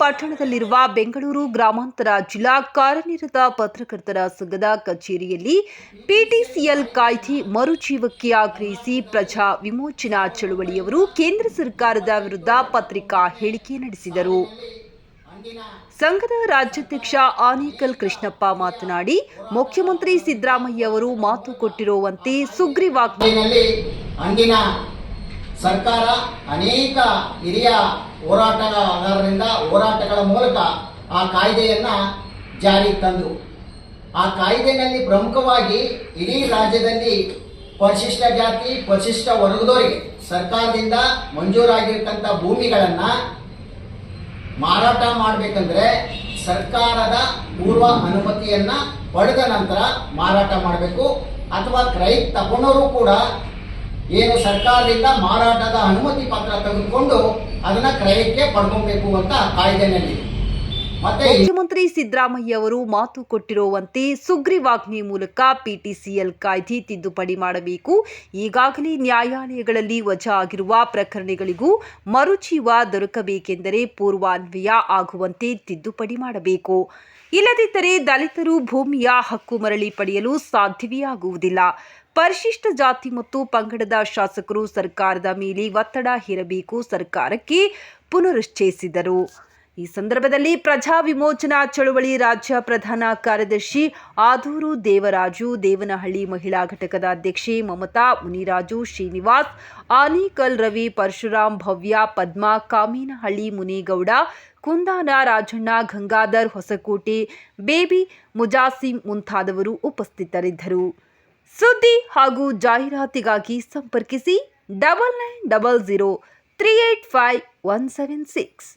ಪಟ್ಟಣದಲ್ಲಿರುವ ಬೆಂಗಳೂರು ಗ್ರಾಮಾಂತರ ಜಿಲ್ಲಾ ಕಾರ್ಯನಿರತ ಪತ್ರಕರ್ತರ ಸಂಘದ ಕಚೇರಿಯಲ್ಲಿ ಪಿಟಿಸಿಎಲ್ ಕಾಯ್ದೆ ಮರುಜೀವಕ್ಕೆ ಆಗ್ರಹಿಸಿ ಪ್ರಜಾ ವಿಮೋಚನಾ ಚಳುವಳಿಯವರು ಕೇಂದ್ರ ಸರ್ಕಾರದ ವಿರುದ್ಧ ಪತ್ರಿಕಾ ಹೇಳಿಕೆ ನಡೆಸಿದರು. ಸಂಘದ ರಾಜ್ಯಾಧ್ಯಕ್ಷ ಆನೇಕಲ್ ಕೃಷ್ಣಪ್ಪ ಮಾತನಾಡಿ, ಮುಖ್ಯಮಂತ್ರಿ ಸಿದ್ದರಾಮಯ್ಯ ಅವರು ಮಾತು ಕೊಟ್ಟಿರುವಂತೆ ಸುಗ್ರೀವಾಜ್ಞೆಯಲ್ಲಿ ಸರ್ಕಾರ ಅನೇಕ ಹಿರಿಯ ಹೋರಾಟಗಾರರಿಂದ ಹೋರಾಟಗಳ ಮೂಲಕ ಆ ಕಾಯ್ದೆಯನ್ನ ಜಾರಿಗೆ ತಂದರು. ಆ ಕಾಯ್ದೆನಲ್ಲಿ ಪ್ರಮುಖವಾಗಿ ಇಡೀ ರಾಜ್ಯದಲ್ಲಿ ಪರಿಶಿಷ್ಟ ಜಾತಿ, ಪರಿಶಿಷ್ಟ ವರ್ಗದವರಿಗೆ ಸರ್ಕಾರದಿಂದ ಮಂಜೂರಾಗಿರ್ತಕ್ಕಂಥ ಭೂಮಿಗಳನ್ನ ಮಾರಾಟ ಮಾಡಬೇಕಂದ್ರೆ ಸರ್ಕಾರದ ಪೂರ್ವ ಅನುಮತಿಯನ್ನ ಪಡೆದ ನಂತರ ಮಾರಾಟ ಮಾಡಬೇಕು. ಅಥವಾ ಕ್ರೈ ತಗೊಂಡವರು ಕೂಡ ಏನು ಸರ್ಕಾರದಿಂದ ಮಾರಾಟದ ಅನುಮತಿ ಪತ್ರ ತೆಗೆದುಕೊಂಡು ಅದನ್ನ ಕ್ರಯಕ್ಕೆ ಪಡ್ಕೊಬೇಕು ಅಂತ ಕಾಯ್ದೆನಲ್ಲಿ. ಮತ್ತೆ ಮುಖ್ಯಮಂತ್ರಿ ಸಿದ್ದರಾಮಯ್ಯ ಅವರು ಮಾತು ಕೊಟ್ಟಿರುವಂತೆ ಸುಗ್ರೀವಾಜ್ಞೆ ಮೂಲಕ ಪಿಟಿಸಿಎಲ್ ಕಾಯ್ದೆ ತಿದ್ದುಪಡಿ ಮಾಡಬೇಕು. ಈಗಾಗಲೇ ನ್ಯಾಯಾಲಯಗಳಲ್ಲಿ ವಜಾ ಆಗಿರುವ ಪ್ರಕರಣಗಳಿಗೂ ಮರುಜೀವ ದೊರಕಬೇಕೆಂದರೆ ಪೂರ್ವಾನ್ವಯ ಆಗುವಂತೆ ತಿದ್ದುಪಡಿ ಮಾಡಬೇಕು. ಇಲ್ಲದಿದ್ದರೆ ದಲಿತರು ಭೂಮಿಯ ಹಕ್ಕು ಮರಳಿ ಪಡೆಯಲು ಸಾಧ್ಯವೇ ಆಗುವುದಿಲ್ಲ. ಪರಿಶಿಷ್ಟ ಜಾತಿ ಮತ್ತು ಪಂಗಡದ ಶಾಸಕರು ಸರ್ಕಾರದ ಮೇಲೆ ಒತ್ತಡ ಹೇರಬೇಕು ಸರ್ಕಾರಕ್ಕೆ ಪುನರುಚ್ಚರಿಸಿದರು ಈ ಸಂದರ್ಭದಲ್ಲಿ ಪ್ರಜಾ ವಿಮೋಚನಾ ಚಳುವಳಿ ರಾಜ್ಯ ಪ್ರಧಾನ ಕಾರ್ಯದರ್ಶಿ ಆದೂರು ದೇವರಾಜು, ದೇವನಹಳ್ಳಿ ಮಹಿಳಾ ಘಟಕದ ಅಧ್ಯಕ್ಷೆ ಮಮತಾ, ಮುನಿರಾಜು, ಶ್ರೀನಿವಾಸ್ ಆನೇಕಲ್ ರವಿ ಪರಶುರಾಮ್ ಭವ್ಯ, ಪದ್ಮಾ, ಕಾಮೇನಹಳ್ಳಿ ಮುನಿಗೌಡ, ಕುಂದಾನ ರಾಜಣ್ಣ, ಗಂಗಾಧರ್ ಹೊಸಕೋಟೆ, ಬೇಬಿ ಮುಜಾಸಿಂ ಮುಂತಾದವರು ಉಪಸ್ಥಿತರಿದ್ದರು. ಸುದ್ದಿ ಹಾಗೂ ಜಾಹೀರಾತಿಗಾಗಿ ಸಂಪರ್ಕಿಸಿ double nine double zero three eight five one seven six